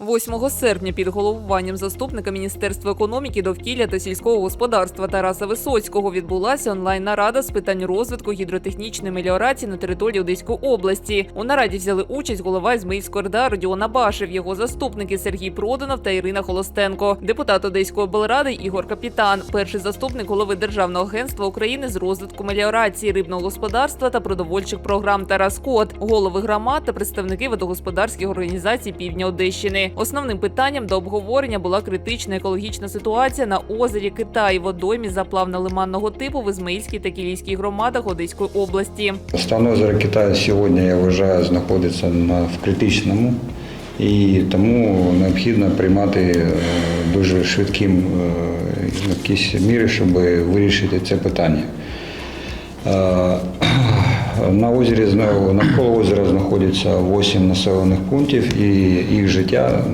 8 серпня під головуванням заступника Міністерства економіки, довкілля та сільського господарства Тараса Висоцького відбулася онлайн-нарада з питань розвитку гідротехнічної меліорації на території Одеської області. У нараді взяли участь голова Ізмаїльської РДА Родіон Абашев, його заступники Сергій Проданов та Ірина Холостенко, депутат Одеської облради Ігор Капітан, перший заступник голови Державного агентства України з розвитку меліорації, рибного господарства та продовольчих програм Тарас Кот, голови громад та представники водогосподарських організацій Півдня Одещини. Основним питанням до обговорення була критична екологічна ситуація на озері Китай, водоймі заплавно-лиманного типу в Ізмаїльській та Кілійській громадах Одеської області. Стан озера Китаю сьогодні, я вважаю, знаходиться на, в критичному і тому необхідно приймати е, дуже швидким е, якісь міри, щоб вирішити це питання. На озері навколо озера знаходиться 8 населених пунктів, і їх життя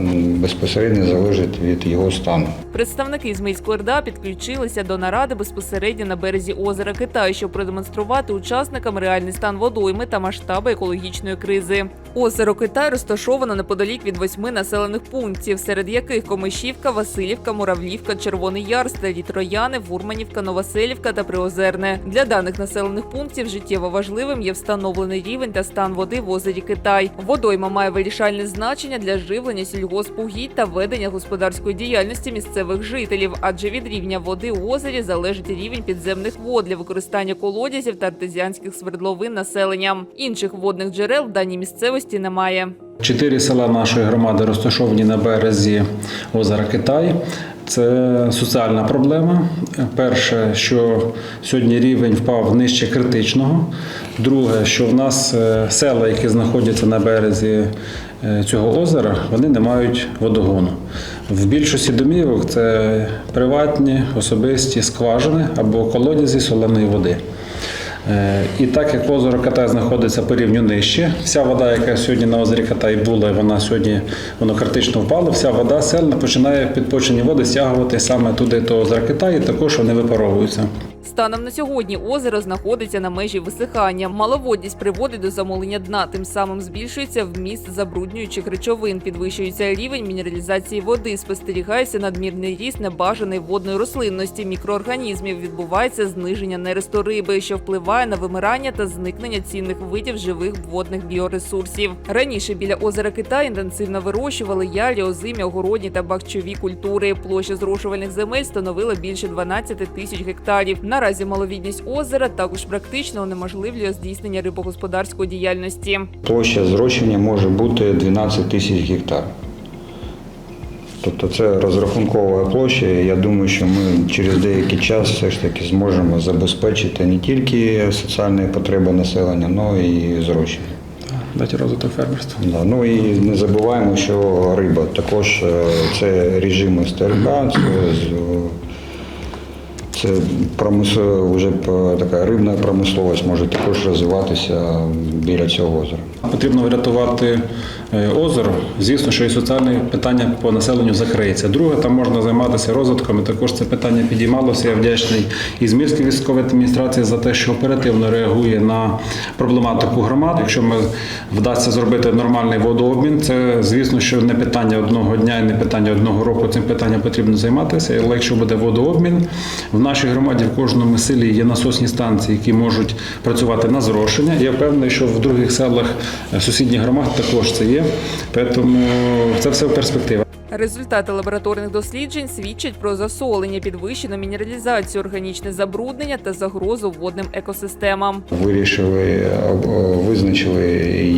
безпосередньо залежить від його стану. Представники Ізмаїльської РДА підключилися до наради безпосередньо на березі озера Китаю, щоб продемонструвати учасникам реальний стан водойми та масштаби екологічної кризи. Озеро Китай розташовано неподалік від восьми населених пунктів, серед яких Комишівка, Васильівка, Муравлівка, Червоний Яр, Старі Трояни, Вурманівка, Новоселівка та Приозерне. Для даних населених пунктів життєво важливим є встановлений рівень та стан води в озері Китай. Водойма має вирішальне значення для живлення сільгоспугідь та ведення господарської діяльності місцевих жителів, адже від рівня води у озері залежить рівень підземних вод для використання колодязів та артезіанських свердловин населенням. Інших водних джерел в даній місцевості немає. Чотири села нашої громади розташовані на березі озера Китай. Це соціальна проблема. Перше, що сьогодні рівень впав нижче критичного. Друге, що в нас е, села, які знаходяться на березі е, цього озера, вони не мають водогону. В більшості домівок це приватні, особисті скважини або колодязі соленої води. Е, І так як озеро Катай знаходиться по рівню нижче, вся вода, яка сьогодні на озері Катай була, вона сьогодні воно критично впала, вся вода сильно починає підпочені води стягувати саме туди до озера Китай, також вони випаровуються. Станом на сьогодні озеро знаходиться на межі висихання. Маловодність приводить до замолення дна, тим самим збільшується вміст забруднюючих речовин, підвищується рівень мінералізації води, спостерігається надмірний ріст небажаної водної рослинності, мікроорганізмів. Відбувається зниження нересту риби, що впливає на вимирання та зникнення цінних видів живих водних біоресурсів. Раніше біля озера Китай інтенсивно вирощували ялі, озимі, огородні та бахчові культури. Площа зрошувальних земель становила більше 12 тисяч гектарів. Наразі маловідність озера також практично унеможливлює здійснення рибогосподарської діяльності. Площа зрощення може бути 12 тисяч гектар. Тобто це розрахункова площа. Я думаю, що ми через деякий час все ж таки зможемо забезпечити не тільки соціальні потреби населення, але і зрощення. Дати розвиток фермерства. Да. Ну і не забуваємо, що риба також е, це режими стерга, це, це промисло, вже така рибна промисловість може також розвиватися біля цього озера. Потрібно врятувати е, озеро. Звісно, що і соціальне питання по населенню закриється. Друге, там можна займатися розвитком. і Також це питання підіймалося. Я вдячний Ізмірській військовій адміністрації за те, що оперативно реагує на проблематику громад. Якщо ми вдасться зробити нормальний водообмін, це звісно, що не питання одного дня і не питання одного року. Цим питанням потрібно займатися. Але якщо буде водообмін, в нашій громаді в кожному селі є насосні станції, які можуть працювати на зрошення. Я впевнений, що в других селах е, сусідніх громад також це є. Тому це все в перспективі. Результати лабораторних досліджень свідчать про засолення, підвищену мінералізацію, органічне забруднення та загрозу водним екосистемам. Вирішили, е, визначили,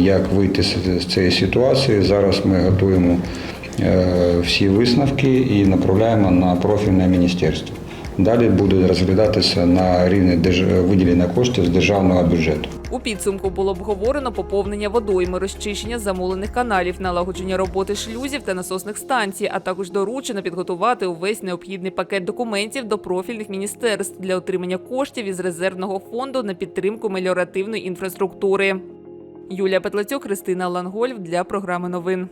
як вийти з з цієї ситуації. Зараз ми готуємо е, всі висновки і направляємо на профільне міністерство. Далі буде розглядатися на рівні виділення коштів з державного бюджету. У підсумку було обговорено поповнення водойми, розчищення замулених каналів, налагодження роботи шлюзів та насосних станцій, а також доручено підготувати увесь необхідний пакет документів до профільних міністерств для отримання коштів із резервного фонду на підтримку меліоративної інфраструктури. Юлія Петлацюк, Христина Лангольф для програми новин.